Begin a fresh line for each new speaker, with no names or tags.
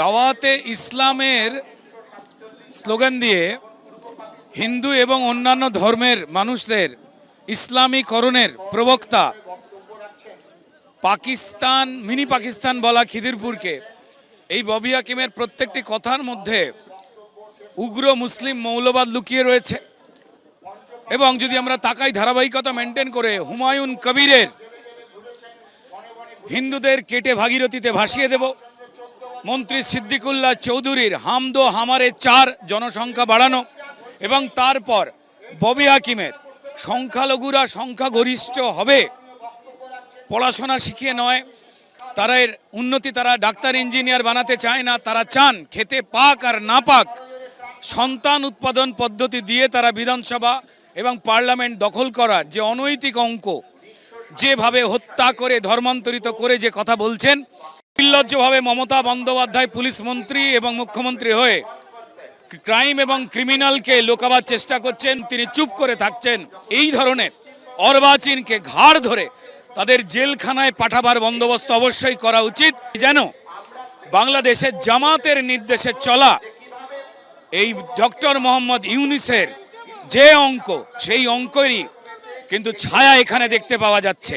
দাওয়াতে ইসলামের স্লোগান দিয়ে হিন্দু এবং অন্যান্য ধর্মের মানুষদের ইসলামীকরণের প্রবক্তা পাকিস্তান, মিনি পাকিস্তান বলা খিদিরপুরকে, এই ববি হাকিমের প্রত্যেকটি কথার মধ্যে উগ্র মুসলিম মৌলবাদ লুকিয়ে রয়েছে। এবং যদি আমরা তাকাই ধারাবাহিকতা মেনটেন করে, হুমায়ুন কবিরের হিন্দুদের কেটে ভাগীরথীতে ভাসিয়ে দেব। মন্ত্রী সিদ্দিকুল্লাহ চৌধুরীর হামদো হামারে চার জনসংখ্যা বাড়ানো এবং তারপর ববি হাকিমের সংখ্যালঘুরা সংখ্যাগরিষ্ঠ হবে, পড়াশোনা শিখিয়ে নয়, তারা এর উন্নতি তারা ডাক্তার, ইঞ্জিনিয়ার বানাতে চায় না, তারা চান খেতে পাক আর না পাক সন্তান উৎপাদন পদ্ধতি দিয়ে তারা বিধানসভা এবং পার্লামেন্ট দখল করার যে অনৈতিক অঙ্ক, যেভাবে হত্যা করে, ধর্মান্তরিত করে যে কথা বলছেন নির্লজ্জভাবে মমতা বন্দ্যোপাধ্যায় পুলিশ মন্ত্রী এবং মুখ্যমন্ত্রী হয়ে ক্রাইম এবং ক্রিমিনালকে লোকাবার চেষ্টা করছেন, তিনি চুপ করে থাকছেন। এই ধরনের অর্বাচীনকে ঘাড় ধরে তাদের জেলখানায় পাঠাবার বন্দোবস্ত অবশ্যই করা উচিত। যেন বাংলাদেশের জামাতের নির্দেশে চলা এই ডক্টর মোহাম্মদ ইউনিসের যে অঙ্ক, সেই অঙ্কেরই কিন্তু ছায়া এখানে দেখতে পাওয়া যাচ্ছে।